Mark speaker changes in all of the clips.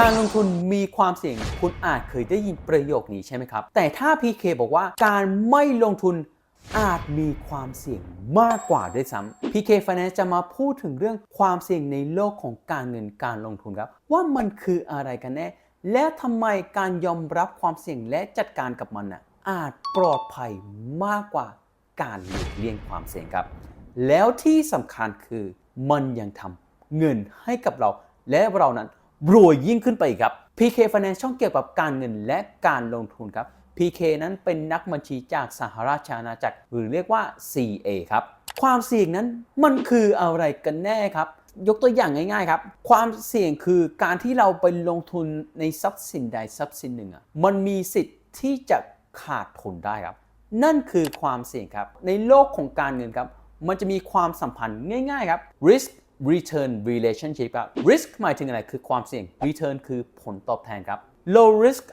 Speaker 1: การลงทุนมีความเสี่ยง คุณอาจเคยได้ยินประโยคนี้ใช่ไหมครับ แต่ถ้า PK บอกว่าการไม่ลงทุนอาจมีความเสี่ยงมากกว่าด้วยซ้ำ PK Finance จะมาพูดถึงเรื่องความเสี่ยงในโลกของการเงินการลงทุนครับ ว่ามันคืออะไรกันแน่ และทำไมการยอมรับความเสี่ยงและจัดการกับมันน่ะอาจปลอดภัยมากกว่าการหลีกเลี่ยงความเสี่ยงครับ แล้วที่สำคัญคือมันยังทำเงินให้กับเราและเรานั้น รวยยิ่งขึ้นไปอีกครับ PK Finance ช่องเกี่ยวกับการเงินและการลงทุนครับ PK นั้นเป็นนักบัญชีจากสหราชอาณาจักรหรือเรียกว่า CA ครับ ความเสี่ยงนั้นมันคืออะไรกันแน่ครับ ยกตัวอย่างง่ายๆครับ ความเสี่ยงคือการที่เราไปลงทุนในทรัพย์สินใดทรัพย์สินหนึ่งอะมันมีสิทธิ์ที่จะขาดทุนได้ครับ นั่นคือความเสี่ยงครับ ในโลกของการเงินครับ มันจะมีความสัมพันธ์ง่ายๆครับ risk return relationship ครับ risk หมายถึงอะไรคือความเสี่ยง return คือผลตอบแทนครับ low risk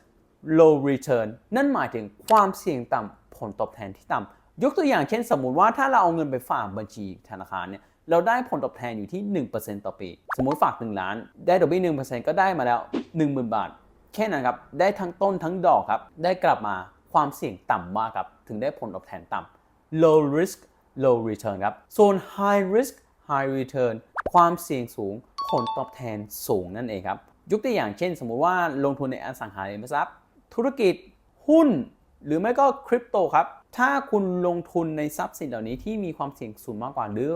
Speaker 1: low return นั่นหมายถึงความเสี่ยงต่ำผลตอบแทนที่ต่ำยกตัวอย่างเช่นสมมุติว่าถ้าเราเอาเงินไปฝากบัญชีธนาคารเนี่ยเราได้ผลตอบแทนอยู่ที่ 1%ต่อปี สมมติฝาก 1 ล้าน ได้ดอกเบี้ย1%ก็ได้มาแล้ว 10,000 บาท แค่นั้นครับ ได้ทั้งต้นทั้งดอกครับ ได้กลับมาความเสี่ยงต่ำมากครับ ถึงได้ผลตอบแทนต่ำ low risk low return ครับส่วน high risk high return ความเสี่ยงสูง ผลตอบแทนสูงนั่นเองครับ ยกตัวอย่างเช่น สมมุติว่าลงทุนในอสังหาริมทรัพย์ ธุรกิจหุ้น หรือไม่ก็คริปโตครับ ถ้าคุณลงทุนในทรัพย์สินเหล่านี้ที่มีความเสี่ยงสูงมากกว่า หรือ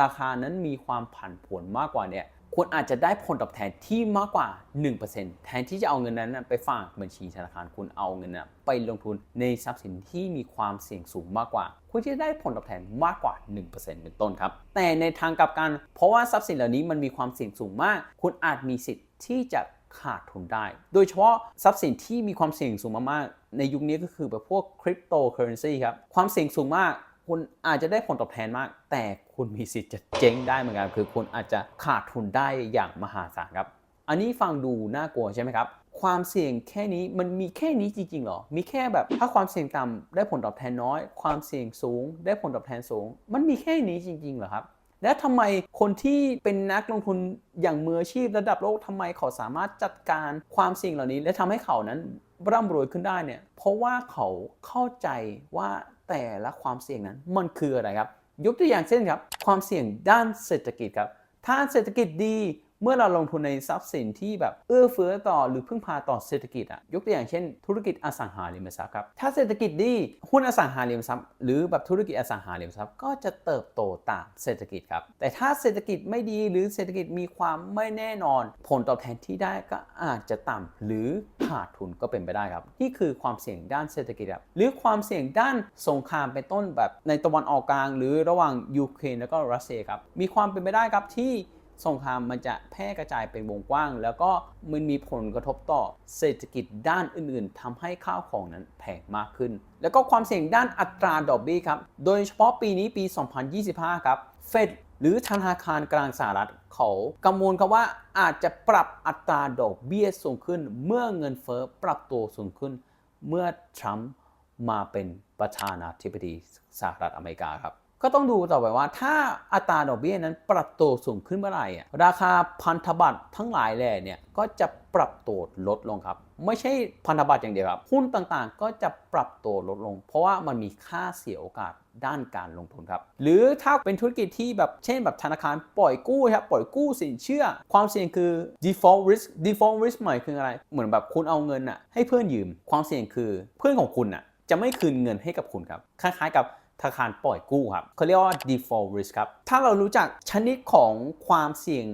Speaker 1: ราคานั้นมีความผันผวนมากกว่าเนี่ย คุณอาจจะได้ผลตอบแทนที่มากกว่า 1%แทนที่จะเอาเงินนั้นไปฝากบัญชีธนาคารคุณเอาเงินนะไปลงทุนในทรัพย์สินที่มีความเสี่ยงสูงมากกว่า คุณจะได้ผลตอบแทนมากกว่า 1%เป็นต้นครับ แต่ในทางกลับกัน เพราะว่าทรัพย์สินเหล่านี้มันมีความเสี่ยงสูงมาก คุณอาจมีสิทธิ์ที่จะขาดทุนได้ โดยเฉพาะทรัพย์สินที่มีความเสี่ยงสูงมากๆ ในยุคนี้ก็คือแบบพวกคริปโตเคอเรนซีครับ ความเสี่ยงสูงมาก คุณอาจจะได้ผลตอบแทนมาก แต่คุณมีสิทธิ์จะเจ๊งได้เหมือนกันคือคุณอาจจะขาดทุนได้อย่างมหาศาลครับ อันนี้ฟังดูน่ากลัวใช่ไหมครับความเสี่ยงแค่นี้มันมีแค่นี้จริงๆหรอ มีแค่แบบถ้าความเสี่ยงต่ำได้ผลตอบแทนน้อย ความเสี่ยงสูง ได้ผลตอบแทนสูง มันมีแค่นี้จริงๆเหรอครับ และทำไมคนที่เป็นนักลงทุนอย่างมืออาชีพระดับโลกทำไมเขาสามารถจัดการความเสี่ยงเหล่านี้ และทำให้เขานั้นร่ำรวยขึ้นได้เนี่ย เพราะว่าเขาเข้าใจว่า แต่ละความเสี่ยงนั้นมันคืออะไรครับ ยกตัวอย่างเช่นครับ ความเสี่ยงด้านเศรษฐกิจครับ ถ้าเศรษฐกิจดี เมื่อเราลงทุนในทรัพย์สินที่แบบเอื้อเฟื้อต่อหรือพึ่งพาต่อเศรษฐกิจอะยกตัวอย่างเช่น ธุรกิจอสังหาริมทรัพย์ครับถ้าเศรษฐกิจดีหุ้นอสังหาริมทรัพย์ หรือแบบธุรกิจอสังหาริมทรัพย์ก็จะเติบโตตามเศรษฐกิจครับแต่ถ้าเศรษฐกิจไม่ดีหรือเศรษฐกิจมีความไม่แน่นอน ผลตอบแทนที่ได้ก็อาจจะต่ำหรือขาดทุนก็เป็นไปได้ครับนี่คือความเสี่ยงด้านเศรษฐกิจครับหรือความเสี่ยงด้านสงครามเป็นต้นแบบในตะวันออกกลาง หรือระหว่างยูเครนแล้วก็รัสเซียครับมีความเป็นไปได้ครับที่ สงครามมันจะแพร่กระจายเป็นวงกว้าง แล้วก็มันมีผลกระทบต่อเศรษฐกิจด้านอื่นๆทำให้ข้าวของนั้นแพงมากขึ้น แล้วก็ความเสี่ยงด้านอัตราดอกเบี้ยครับ โดยเฉพาะปีนี้ปี 2025 ครับ เฟดหรือธนาคารกลางสหรัฐเขากังวลครับว่าอาจจะปรับอัตราดอกเบี้ยสูงขึ้น เมื่อเงินเฟ้อปรับตัวสูงขึ้น เมื่อทรัมป์มาเป็นประธานาธิบดีสหรัฐอเมริกาครับ ก็ต้องดูต่อไปว่าถ้าอัตราดอกเบี้ยนั้นปรับตัวสูงขึ้นเมื่อไหร่อะราคาพันธบัตรทั้งหลายแหล่เนี่ยก็จะปรับตัวลดลงครับ ไม่ใช่พันธบัตรอย่างเดียวครับหุ้นต่างๆ ก็จะปรับตัวลดลง เพราะว่ามันมีค่าเสียโอกาสด้านการลงทุนครับ หรือถ้าเป็นธุรกิจที่แบบเช่นแบบธนาคารปล่อยกู้ครับปล่อยกู้สินเชื่อ ความเสี่ยงคือ default risk default risk หมายคืออะไร เหมือนแบบคุณเอาเงินอะให้เพื่อนยืม ความเสี่ยงคือเพื่อนของคุณอะจะไม่คืนเงินให้กับคุณครับคล้ายๆกับ ธนาคารปล่อยกู้ครับเขาเรียกว่า default risk ครับ ถ้าเรารู้จักชนิดของความเสี่ยง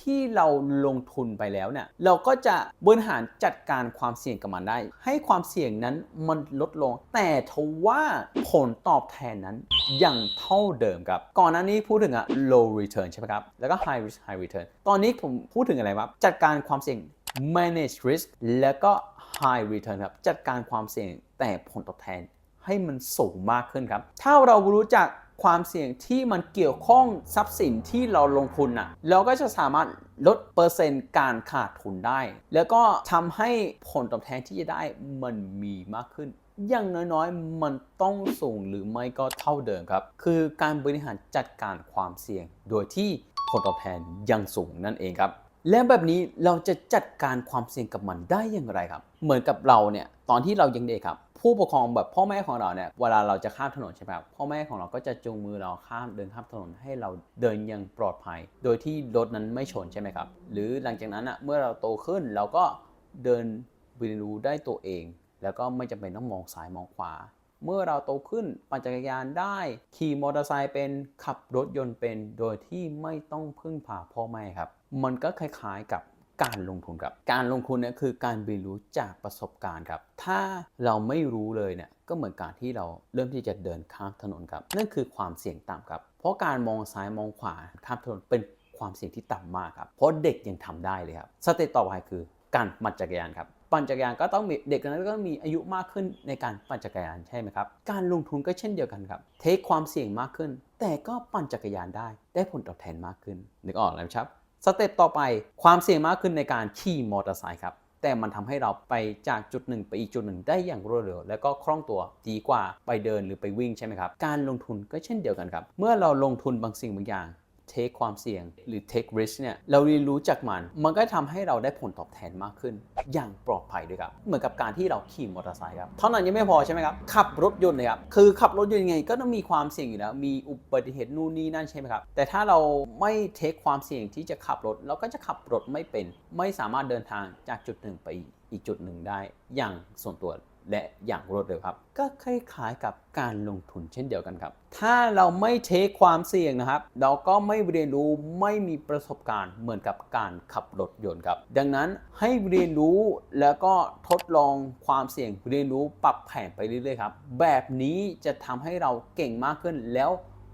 Speaker 1: ที่เราลงทุนไปแล้วเนี่ยเราก็จะบริหารจัดการความเสี่ยงกับมันได้ ให้ความเสี่ยงนั้นมันลดลง แต่ทว่าผลตอบแทนนั้นยังเท่าเดิมครับ ก่อนหน้านี้พูดถึงอะ low return ใช่ไหมครับ แล้วก็ high risk high return ตอนนี้ผมพูดถึงอะไรครับ จัดการความเสี่ยง manage risk แล้วก็ high return ครับ จัดการความเสี่ยงแต่ผลตอบแทน ให้มันสูงมากขึ้นครับ ถ้าเรารู้จักความเสี่ยงที่มันเกี่ยวข้องทรัพย์สินที่เราลงทุนอะเราก็จะสามารถลดเปอร์เซ็นต์การขาดทุนได้ แล้วก็ทำให้ผลตอบแทนที่จะได้มันมีมากขึ้น อย่างน้อยๆ มันต้องสูงหรือไม่ก็เท่าเดิมครับ คือการบริหารจัดการความเสี่ยง โดยที่ผลตอบแทนยังสูงนั่นเองครับและแบบนี้เราจะจัดการความเสี่ยงกับมันได้อย่างไรครับ เหมือนกับเราเนี่ยตอนที่เรายังเด็กครับ ผู้ปกครองแบบพ่อแม่ของเราเนี่ยเวลาเราจะข้ามถนนใช่ไหมครับพ่อแม่ของเราก็จะจูงมือเราข้ามเดินข้ามถนนให้เราเดินอยังปลอดภัย โดยที่รถนั้นไม่ชนใช่ไหมครับ หรือหลังจากนั้นอะเมื่อเราโตขึ้นเราก็เดินเรียนรู้ได้ตัวเอง แล้วก็ไม่จำเป็นต้องมองซ้ายมองขวา เมื่อเราโตขึ้นปั่นจักรยานได้ ขี่มอเตอร์ไซค์เป็นขับรถยนต์เป็น โดยที่ไม่ต้องพึ่งพาพ่อแม่ครับ มันก็คล้ายๆกับ การลงทุนครับ การลงทุนเนี่ยคือการเรียนรู้จากประสบการณ์ครับ ถ้าเราไม่รู้เลยเนี่ยก็เหมือนการที่เราเริ่มที่จะเดินข้ามถนนครับ นั่นคือความเสี่ยงต่ำครับ เพราะการมองซ้ายมองขวาข้ามถนนเป็นความเสี่ยงที่ต่ำมากครับ เพราะเด็กยังทำได้เลยครับ สเต็ปต่อไปคือการปั่นจักรยานครับ ปั่นจักรยานก็ต้องมีเด็กนั้นก็ต้องมีอายุมากขึ้นในการปั่นจักรยานใช่ไหมครับ การลงทุนก็เช่นเดียวกันครับ เทคความเสี่ยงมากขึ้น แต่ก็ปั่นจักรยานได้ ได้ผลตอบแทนมากขึ้น นึกออกแล้วครับ สเต็ปต่อไปความเสี่ยงมากขึ้นในการขี่มอเตอร์ไซค์ครับแต่มันทำให้เราไปจากจุดหนึ่งไปอีกจุดหนึ่งได้อย่างรวดเร็ว และก็คล่องตัวดีกว่าไปเดินหรือไปวิ่งใช่ไหมครับ การลงทุนก็เช่นเดียวกันครับ เมื่อเราลงทุนบางสิ่งบางอย่าง เทคความเสี่ยงหรือ take risk เนี่ยเราเรียนรู้จากมัน มันก็ทำให้เราได้ผลตอบแทนมากขึ้น อย่างปลอดภัยด้วยครับ เหมือนกับการที่เราขี่มอเตอร์ไซค์ครับเท่านั้นยังไม่พอใช่ไหมครับ ขับรถยนต์เลยครับ คือขับรถยนต์ยังไงก็ต้องมีความเสี่ยงอยู่แล้วมีอุบัติเหตุนู่นนี่นั่นใช่ไหมครับ แต่ถ้าเราไม่เทคความเสี่ยงที่จะขับรถเราก็จะขับรถไม่เป็น ไม่สามารถเดินทางจากจุดหนึ่งไปอีกจุดหนึ่งได้อย่างส่วนตัว และอย่างรวดเร็วครับ ก็คล้ายๆกับการลงทุนเช่นเดียวกันครับ ถ้าเราไม่เทคความเสี่ยงนะครับ เราก็ไม่เรียนรู้ไม่มีประสบการณ์เหมือนกับการขับรถยนต์ครับ ดังนั้นให้เรียนรู้แล้วก็ทดลองความเสี่ยงเรียนรู้ปรับแผนไปเรื่อยๆครับ แบบนี้จะทำให้เราเก่งมากขึ้นแล้ว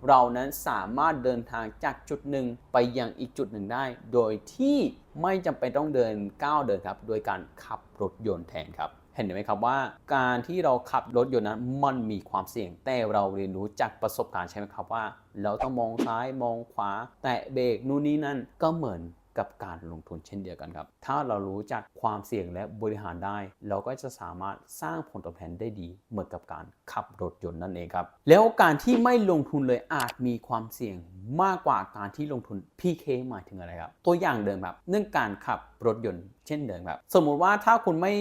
Speaker 1: เรานั้นสามารถเดินทางจากจุดหนึ่งไปยังอีกจุดหนึ่งได้ โดยที่ไม่จำเป็นต้องเดินก้าวเดินครับ โดยการขับรถยนต์แทนครับ เห็นไหมครับว่าการที่เราขับรถยนต์นั้นมันมีความเสี่ยง แต่เราเรียนรู้จากประสบการณ์ใช่ไหมครับว่า เราต้องมองซ้ายมองขวา แตะเบรกนู่นนี่นั่นก็เหมือนกับการลงทุนเช่นเดียวกันครับ ถ้าเรารู้จักความเสี่ยงและบริหารได้ เราก็จะสามารถสร้างผลตอบแทนได้ดี เหมือนกับการขับรถยนต์นั่นเองครับ แล้วการที่ไม่ลงทุนเลยอาจมีความเสี่ยงมากกว่าการที่ลงทุน PK หมายถึงอะไรครับ ตัวอย่างเดิมครับ เรื่องการขับรถยนต์เช่นเดิมครับ สมมุติว่าถ้าคุณไม่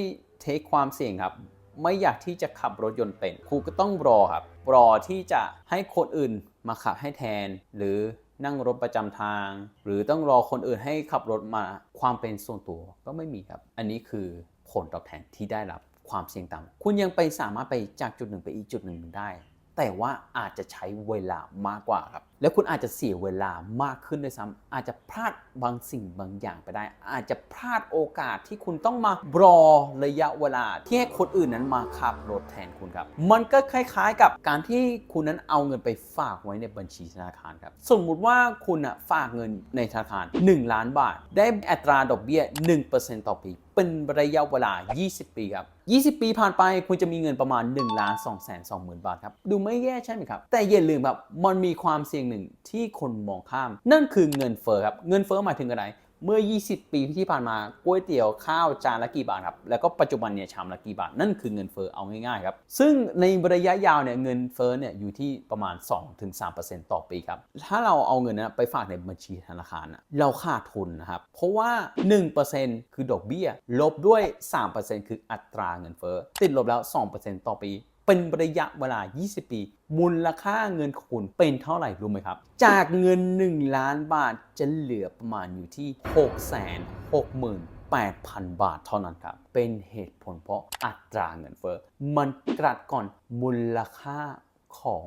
Speaker 1: เทคความเสี่ยงครับ ไม่อยากที่จะขับรถยนต์เป็นครูก็ต้องรอครับ รอที่จะให้คนอื่นมาขับให้แทน หรือนั่งรถประจำทาง หรือต้องรอคนอื่นให้ขับรถมาความเป็นส่วนตัวก็ไม่มีครับ อันนี้คือผลตอบแทนที่ได้รับความเสี่ยงต่ำคุณยังไปสามารถไปจากจุดหนึ่งไปอีกจุดหนึ่งได้ แต่ว่าอาจจะใช้เวลามากกว่าครับ แล้วคุณอาจจะเสียเวลามากขึ้นด้วยซ้ำอาจจะพลาดบางสิ่งบางอย่างไปได้ อาจจะพลาดโอกาสที่คุณต้องมารอระยะเวลา ที่ให้คนอื่นนั้นมาขับรถแทนคุณครับ มันก็คล้าย ๆ กับการที่คุณนั้นเอาเงินไปฝากไว้ในบัญชีธนาคารครับ สมมุติว่าคุณอะฝากเงินในธนาคาร 1 ล้านบาท ได้อัตราดอกเบี้ย 1%ต่อปี เป็นระยะเวลา 20 ปีครับ 20 ปีผ่านไปคุณจะมีเงินประมาณ1ล้าน2แสน2หมื่นบาทครับ ดูไม่แย่ใช่ไหมครับ แต่อย่าลืมครับ มันมีความเสี่ยงหนึ่งที่คนมองข้าม นั่นคือเงินเฟ้อครับ เงินเฟ้อหมายถึงอะไร เมื่อ 20 ปีที่ผ่านมาก๋วยเตี๋ยวข้าวจานละกี่บาทครับ แล้วก็ปัจจุบันเนี่ยชามละกี่บาท นั่นคือเงินเฟ้อเอาง่ายๆครับ ซึ่งในระยะยาวเนี่ยเงินเฟ้อเนี่ยอยู่ที่ประมาณ 2-3%ต่อปีครับ ถ้าเราเอาเงินนะไปฝากในบัญชีธนาคารนะเราขาดทุนนะครับ เพราะว่า 1%คือดอกเบี้ย ลบด้วย 3%คืออัตราเงินเฟ้อ ติดลบแล้ว 2%ต่อปี เป็นระยะเวลา 20 ปี มูลค่าเงินของคุณเป็นเท่าไหร่รู้ไหมครับ จากเงิน 1 ล้านบาทจะเหลือประมาณอยู่ที่ 668,000 บาทเท่านั้นครับ เป็นเหตุผลเพราะอัตราเงินเฟ้อ มันกรัดก่อนมูลค่าของ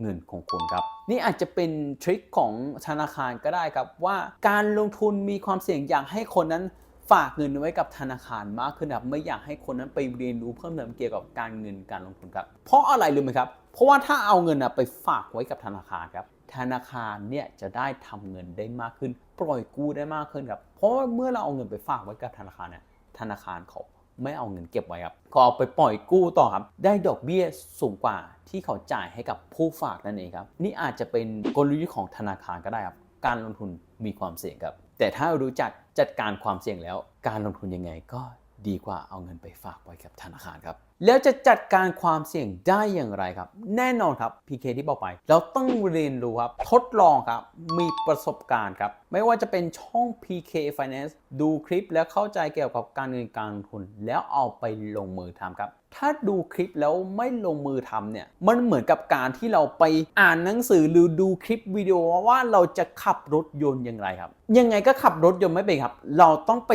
Speaker 1: เงินของคุณครับ นี่อาจจะเป็นทริคของธนาคารก็ได้ครับว่าการลงทุนมีความเสี่ยงอยากให้คนนั้น ฝากเงินไว้กับธนาคารมากขึ้นครับไม่อยากให้คนนั้นไปเรียนรู้เพิ่มเติมเกี่ยวกับการเงินการลงทุนครับ เพราะอะไรรู้ไหมครับ เพราะว่าถ้าเอาเงินนะไปฝากไว้กับธนาคารครับ ธนาคารเนี่ยจะได้ทำเงินได้มากขึ้น ปล่อยกู้ได้มากขึ้นครับ เพราะว่าเมื่อเราเอาเงินไปฝากไว้กับธนาคารเนี่ยธนาคารเขาไม่เอาเงินเก็บไว้ครับก็เอาไปปล่อยกู้ต่อครับ ได้ดอกเบี้ยสูงกว่าที่เขาจ่ายให้กับผู้ฝากนั่นเองครับ นี่อาจจะเป็นกลยุทธ์ของธนาคารก็ได้ครับ การลงทุนมีความเสี่ยงครับ แต่ถ้ารู้จัก จัดการความเสี่ยงแล้ว การลงทุนยังไงก็ดีกว่าเอาเงินไปฝากไว้กับธนาคารครับ แล้วจะจัดการความเสี่ยงได้อย่างไรครับ แน่นอนครับ PK ที่บอกไป เราต้องเรียนรู้ครับ ทดลองครับ มีประสบการณ์ครับ ไม่ว่าจะเป็นช่อง PK Finance ดูคลิปแล้วเข้าใจเกี่ยวกับการเงินการลงทุน แล้วเอาไปลงมือทำครับ ถ้าดูคลิปแล้วไม่ลงมือทำเนี่ย มันเหมือนกับการที่เราไปอ่านหนังสือหรือดูคลิปวิดีโอว่าเราจะขับรถยนต์อย่างไรครับ ยังไงก็ขับรถยนต์ไม่เป็นครับ เราต้องไป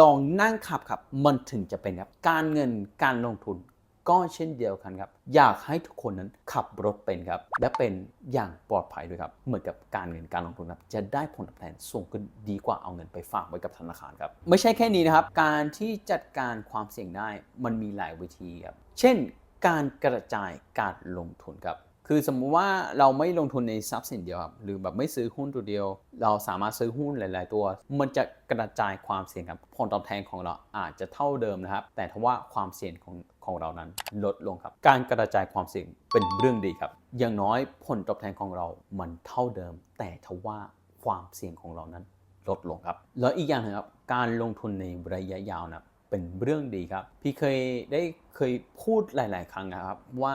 Speaker 1: ลองนั่งขับครับ มันถึงจะเป็นครับ การเงินการลงทุน ก็เช่นเดียวกันครับ อยากให้ทุกคนนั้นขับรถเป็นครับ และเป็นอย่างปลอดภัยด้วยครับ เหมือนกับการเงินการลงทุนครับ จะได้ผลตอบแทนสูงขึ้นดีกว่าเอาเงินไปฝากไว้กับธนาคารครับ ไม่ใช่แค่นี้นะครับ การที่จัดการความเสี่ยงได้มันมีหลายวิธีครับ เช่น การกระจายการลงทุนครับ คือสมมุติว่าเราไม่ลงทุนในทรัพย์สินเดียวครับหรือแบบไม่ซื้อหุ้นตัวเดียว เราสามารถซื้อหุ้นหลาย ๆ ตัว มันจะกระจายความเสี่ยงครับผลตอบแทนของเราอาจจะเท่าเดิมนะครับ แต่ทว่าความเสี่ยงของของเรานั้นลดลงครับ การกระจายความเสี่ยงเป็นเรื่องดีครับ อย่างน้อยผลตอบแทนของเรามันเท่าเดิม แต่ทว่าความเสี่ยงของเรานั้นลดลงครับ แล้วอีกอย่างหนึงครับการลงทุนในระยะยาวนะเป็นเรื่องดีครับ พี่เคยได้เคยพูดหลาย ๆ ครั้งนะครับ ว่า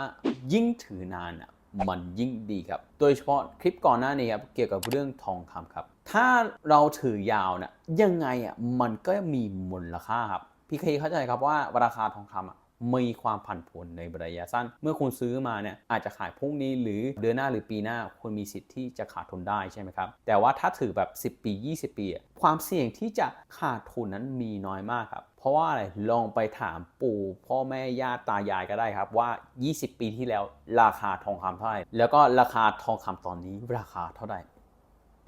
Speaker 1: ยิ่งถือนานอะ มันยิ่งดีครับ โดยเฉพาะคลิปก่อนหน้านี้ครับเกี่ยวกับเรื่องทองคำครับ ถ้าเราถือยาวนะยังไงอะมันก็มีมูลค่าครับ พี่เคยเข้าใจครับว่าราคาทองคำอะมีความผันผวนในระยะสั้น เมื่อคุณซื้อมาเนี่ยอาจจะขายพรุ่งนี้หรือเดือนหน้าหรือปีหน้าคุณมีสิทธิ์ที่จะขาดทุนได้ใช่ไหมครับ แต่ว่าถ้าถือแบบ 10 ปี 20 ปีอะความเสี่ยงที่จะขาดทุนนั้นมีน้อยมากครับ เพราะว่าอะไรลองไปถามปู่พ่อแม่ญาติตายายก็ได้ครับว่า 20 ปีที่แล้วราคาทองคำเท่าไหร่แล้วก็ราคาทองคำตอนนี้ราคาเท่าไหร่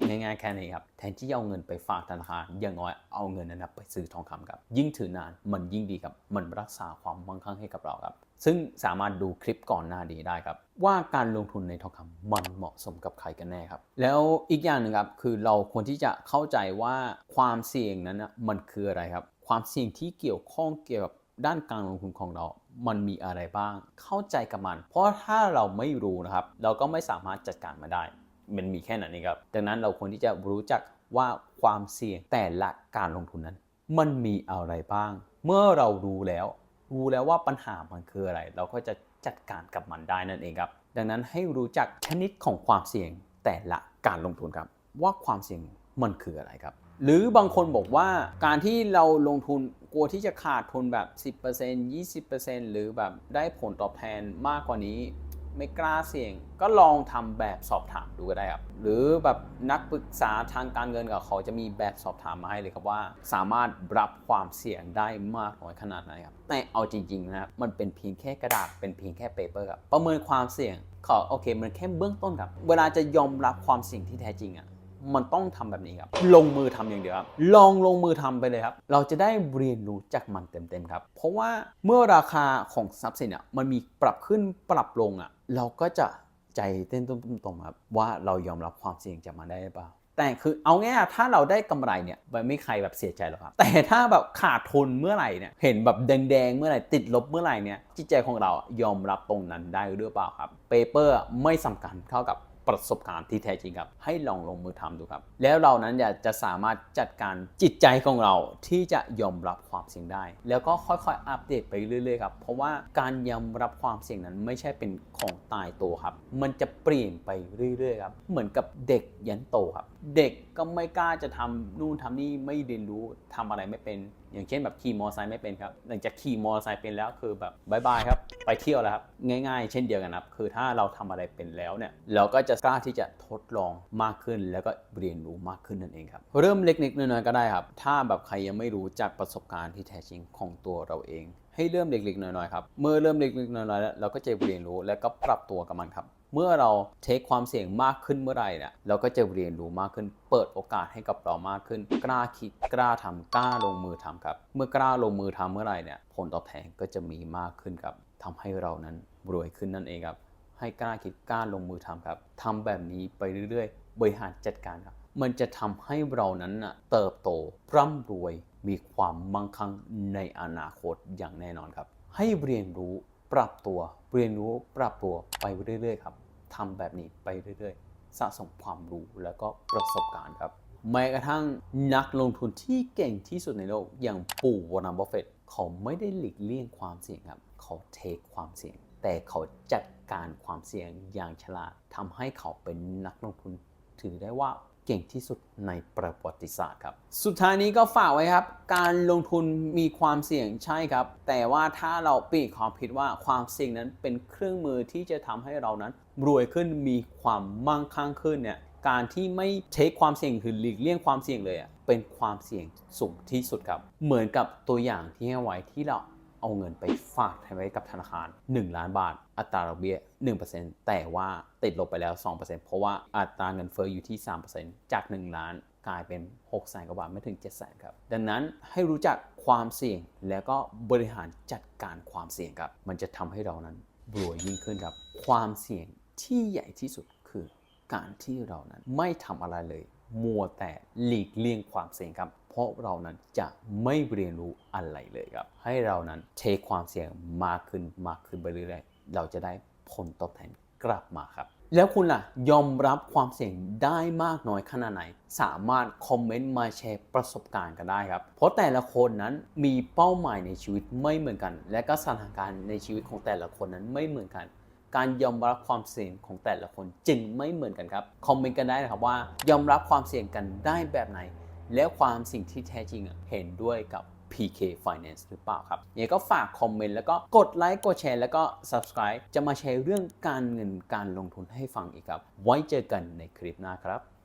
Speaker 1: ง่ายๆแค่นี้ครับ แทนที่จะเอาเงินไปฝากธนาคารอย่างน้อยเอาเงินนั้นไปซื้อทองคำครับ ยิ่งถือนานมันยิ่งดีครับ มันรักษาความมั่งคั่งให้กับเราครับ ซึ่งสามารถดูคลิปก่อนหน้าดีได้ครับ ว่าการลงทุนในทองคำมันเหมาะสมกับใครกันแน่ครับ แล้วอีกอย่างหนึ่งครับคือเราควรที่จะเข้าใจว่าความเสี่ยงนั้นนะมันคืออะไรครับ ความเสี่ยงที่เกี่ยวข้องเกี่ยวกับด้านการลงทุนของเรา มันมีอะไรบ้าง เข้าใจกับมัน เพราะถ้าเราไม่รู้นะครับ เราก็ไม่สามารถจัดการมาได้ มันมีแค่นั้นเองครับ ดังนั้นเราควรที่จะรู้จักว่าความเสี่ยงแต่ละการลงทุนนั้น มันมีอะไรบ้าง เมื่อเรารู้แล้ว รู้แล้วว่าปัญหามันคืออะไร เราก็จะจัดการกับมันได้นั่นเองครับ ดังนั้นให้รู้จักชนิดของความเสี่ยงแต่ละการลงทุนครับ ว่าความเสี่ยงมันคืออะไรครับ หรือบางคนบอกว่าการที่เราลงทุนกลัวที่จะขาดทุนแบบ 10% 20%หรือแบบได้ผลตอบแทนมากกว่านี้ ไม่กล้าเสี่ยง ก็ลองทำแบบสอบถามดูก็ได้ครับหรือแบบนักปรึกษาทางการเงินกับเขาจะมีแบบสอบถามมาให้เลยครับว่า สามารถรับความเสี่ยงได้มากน้อยขนาดไหนครับแต่เอาจริงๆนะครับมันเป็นเพียงแค่กระดาษเป็นเพียงแค่เปเปอร์ครับประเมินความเสี่ยงเขาโอเคมันแค่เบื้องต้นครับ เวลาจะยอมรับความเสี่ยงที่แท้จริงอะ มันต้องทำแบบนี้ครับ ลงมือทำอย่างเดียวครับ ลองลงมือทำไปเลยครับ เราจะได้เรียนรู้จากมันเต็มๆครับ เพราะว่าเมื่อราคาของทรัพย์สินอะมันมีปรับขึ้นปรับลงอะ เราก็จะใจเต้นตุ้มๆครับว่าเรายอมรับความเสี่ยงจากมันได้หรือเปล่าแต่คือเอาง่ายถ้าเราได้กำไรเนี่ยไม่มีใครแบบเสียใจหรอกครับ แต่ถ้าแบบขาดทุนเมื่อไหร่เนี่ยเห็นแบบแดงๆ เมื่อไหร่ติดลบเมื่อไหร่เนี่ยจิตใจของเรายอมรับตรงนั้นได้หรือเปล่าครับเปเปอร์ไม่สำคัญเท่ากับ ประสบการณ์ที่แท้จริงครับ ให้ลองลงมือทำดูครับ แล้วเรานั้นจะจะสามารถจัดการจิตใจของเราที่จะยอมรับความเสี่ยงได้ แล้วก็ค่อยๆ อัปเดตไปเรื่อยๆครับ เพราะว่าการยอมรับความเสี่ยงนั้นไม่ใช่เป็นของตายตัวครับ มันจะเปลี่ยนไปเรื่อยๆครับเหมือนกับเด็กยันโตครับ เด็กก็ไม่กล้าจะทำนู่นทำนี่ไม่เรียนรู้ทำอะไรไม่เป็น อย่างเช่นแบบขี่มอไซค์ไม่เป็นครับหลังจากขี่มอไซค์เป็นแล้วคือแบบบายบายครับ ไปเที่ยวแล้วครับ ง่าย ๆ เช่นเดียวกันครับ คือถ้าเราทำอะไรเป็นแล้วเนี่ย เราก็จะกล้าที่จะทดลองมากขึ้น แล้วก็เรียนรู้มากขึ้นนั่นเองครับ เริ่มเล็กๆน้อยๆก็ได้ครับ ถ้าแบบใครยังไม่รู้จากประสบการณ์ที่แท้จริงของตัวเราเอง ให้เริ่มเล็กๆน้อยๆครับ เมื่อเริ่มเล็กๆน้อยๆแล้วเราก็จะเรียนรู้แล้วก็ปรับตัวกับมันครับ เมื่อเราเทคความเสี่ยงมากขึ้นเมื่อไหร่เนี่ยเราก็จะเรียนรู้มากขึ้น เปิดโอกาสให้กับเรามากขึ้น กล้าคิดกล้าทำกล้าลงมือทำครับ เมื่อกล้าลงมือทำเมื่อไหร่เนี่ยผลตอบแทนก็จะมีมากขึ้นครับทำให้เรานั้นรวยขึ้นนั่นเองครับ ให้กล้าคิดกล้าลงมือทำครับทำแบบนี้ไปเรื่อยๆ บริหารจัดการครับ มันจะทำให้เรานั้นน่ะเติบโตร่ำรวยมีความมั่งคั่งในอนาคตอย่างแน่นอนครับ ให้เรียนรู้ปรับตัว เรียนรู้ปรับตัวไปเรื่อยๆครับ ทำแบบนี้ไปเรื่อยๆ สะสมความรู้แล้วก็ประสบการณ์ครับแม้กระทั่งนักลงทุนที่เก่งที่สุดในโลกอย่างปู่วอร์นัมบัฟเฟตเขาไม่ได้หลีกเลี่ยงความเสี่ยงครับ เขาเทคความเสี่ยง แต่เขาจัดการความเสี่ยงอย่างฉลาดทำให้เขาเป็นนักลงทุน ถือได้ว่าเก่งที่สุดในประวัติศาสตร์ครับ สุดท้ายนี้ก็ฝากไว้ครับ การลงทุนมีความเสี่ยงใช่ครับ แต่ว่าถ้าเราปีกความคิดว่าความเสี่ยงนั้นเป็นเครื่องมือที่จะทำให้เรานั้น รวยขึ้นมีความมั่งคั่งขึ้นเนี่ยการที่ไม่เทคความเสี่ยงคือหลีกเลี่ยงความเสี่ยงเลยอะเป็นความเสี่ยงสูงที่สุดครับ เหมือนกับตัวอย่างที่ให้ไว้ที่เราเอาเงินไปฝากไว้กับธนาคาร 1 ล้านบาท อัตราดอกเบี้ย 1%แต่ว่าติดลบไปแล้ว 2%เพราะว่าอัตราเงินเฟ้ออยู่ที่ 3%จาก 1 ล้านกลายเป็น6แสนกว่าบาทไม่ถึง7แสนครับ ดังนั้นให้รู้จักความเสี่ยงแล้วก็บริหารจัดการความเสี่ยงครับ มันจะทำให้เรานั้นรวยยิ่งขึ้นครับ ความเสี่ยง ที่ใหญ่ที่สุดคือการที่เรานั้นไม่ทำอะไรเลย มัวแต่หลีกเลี่ยงความเสี่ยงครับ เพราะเรานั้นจะไม่เรียนรู้อะไรเลยครับ ให้เรานั้นเทคความเสี่ยงมากขึ้นมากขึ้นไปเรื่อยๆ เราจะได้ผลตอบแทนกลับมาครับ แล้วคุณล่ะ ยอมรับความเสี่ยงได้มากน้อยขนาดไหน สามารถคอมเมนต์มาแชร์ประสบการณ์กันได้ครับ เพราะแต่ละคนนั้นมีเป้าหมายในชีวิตไม่เหมือนกัน และก็สถานการณ์ในชีวิตของแต่ละคนนั้นไม่เหมือนกัน การยอมรับความเสี่ยงของแต่ละคนจึงไม่เหมือนกันครับ คอมเมนต์กันได้นะครับว่ายอมรับความเสี่ยงกันได้แบบไหน แล้วความสิ่งที่แท้จริงเห็นด้วยกับ PK Finance หรือเปล่าครับยังไงก็ฝากคอมเมนต์แล้วก็กดไลค์กดแชร์แล้วก็ Subscribe จะมาแชร์เรื่องการเงินการลงทุนให้ฟังอีกครับ ไว้เจอกันในคลิปหน้าครับ